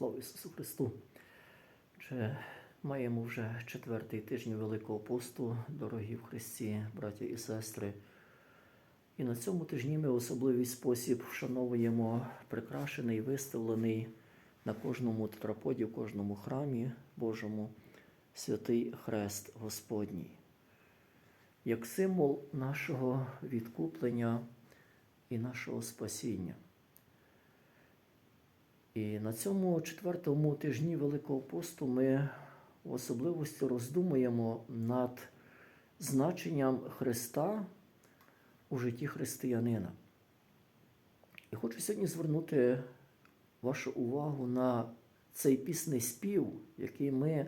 Слава Ісусу Христу! Чи маємо вже четвертий тиждень Великого посту, дорогі в Христі, браті і сестри. І на цьому тижні ми в особливий спосіб вшановуємо прикрашений, виставлений на кожному тетраподі, в кожному храмі Божому святий Хрест Господній, як символ нашого відкуплення і нашого спасіння. І на цьому четвертому тижні Великого посту ми в особливості роздумуємо над значенням Христа у житті християнина. І хочу сьогодні звернути вашу увагу на цей пісний спів, який ми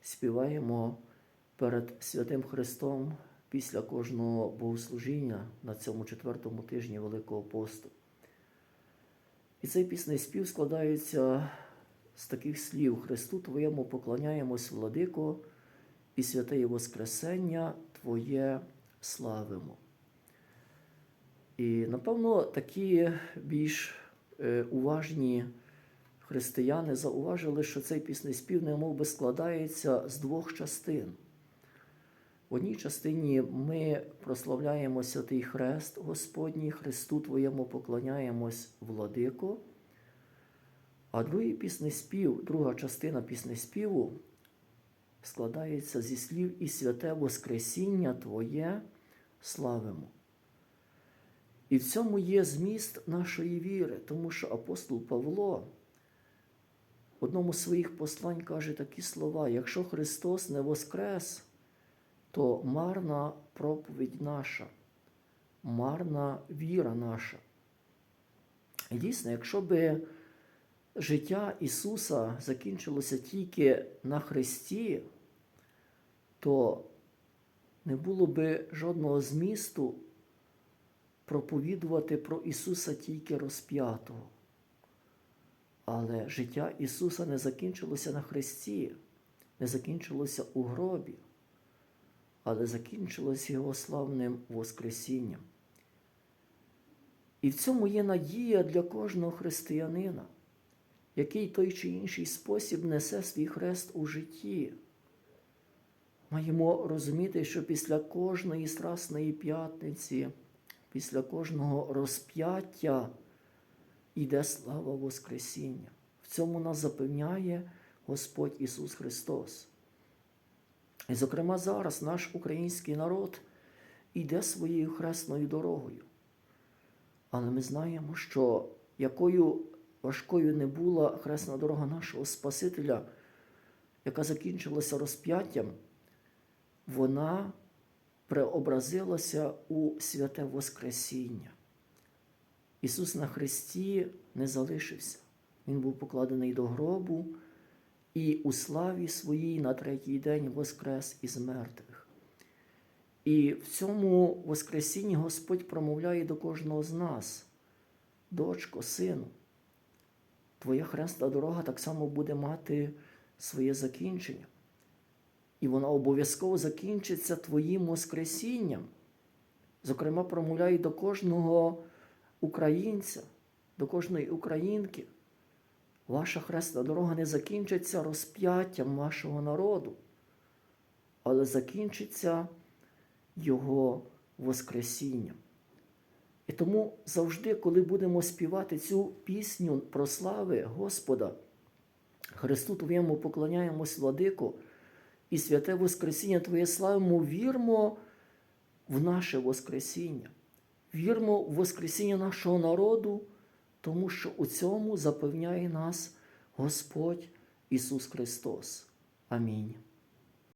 співаємо перед Святим Христом після кожного богослужіння на цьому четвертому тижні Великого посту. І цей пісний спів складається з таких слів: Христу Твоєму поклоняємось, владико, і святе Воскресення Твоє славимо. І, напевно, такі більш е, уважні християни зауважили, що цей пісний спів немов би складається з двох частин. В одній частині ми прославляємо святий Хрест Господній, Христу Твоєму поклоняємось, владико. А другий пісний спів, друга частина пісний співу складається зі слів і святе Воскресіння Твоє славимо. І в цьому є зміст нашої віри, тому що апостол Павло в одному з своїх послань каже такі слова: якщо Христос не воскрес, то марна проповідь наша, марна віра наша. І дійсно, якщо би життя Ісуса закінчилося тільки на Христі, то не було би жодного змісту проповідувати про Ісуса тільки розп'ятого. Але життя Ісуса не закінчилося на Христі, не закінчилося у гробі, але закінчилося Його славним Воскресінням. І в цьому є надія для кожного християнина, який той чи інший спосіб несе свій хрест у житті. Маємо розуміти, що після кожної страсної п'ятниці, після кожного розп'яття йде слава Воскресіння. В цьому нас запевняє Господь Ісус Христос. І, зокрема, зараз наш український народ йде своєю хресною дорогою. Але ми знаємо, що якою важкою не була хресна дорога нашого Спасителя, яка закінчилася розп'яттям, вона преобразилася у святе Воскресіння. Ісус на Христі не залишився. Він був покладений до гробу і у славі своїй на третій день воскрес із мертвих. І в цьому Воскресінні Господь промовляє до кожного з нас, дочко, сину, твоя хресна дорога так само буде мати своє закінчення. І вона обов'язково закінчиться Твоїм Воскресінням. Зокрема, промовляє до кожного українця, до кожної українки. Ваша хресна дорога не закінчиться розп'яттям вашого народу, але закінчиться Його Воскресінням. І тому завжди, коли будемо співати цю пісню про слави Господа, Христу Твоєму поклоняємось, владико, і святе Воскресіння Твоє славимо, вірмо в наше Воскресіння, вірмо в Воскресіння нашого народу, тому що у цьому запевняє нас Господь Ісус Христос. Амінь.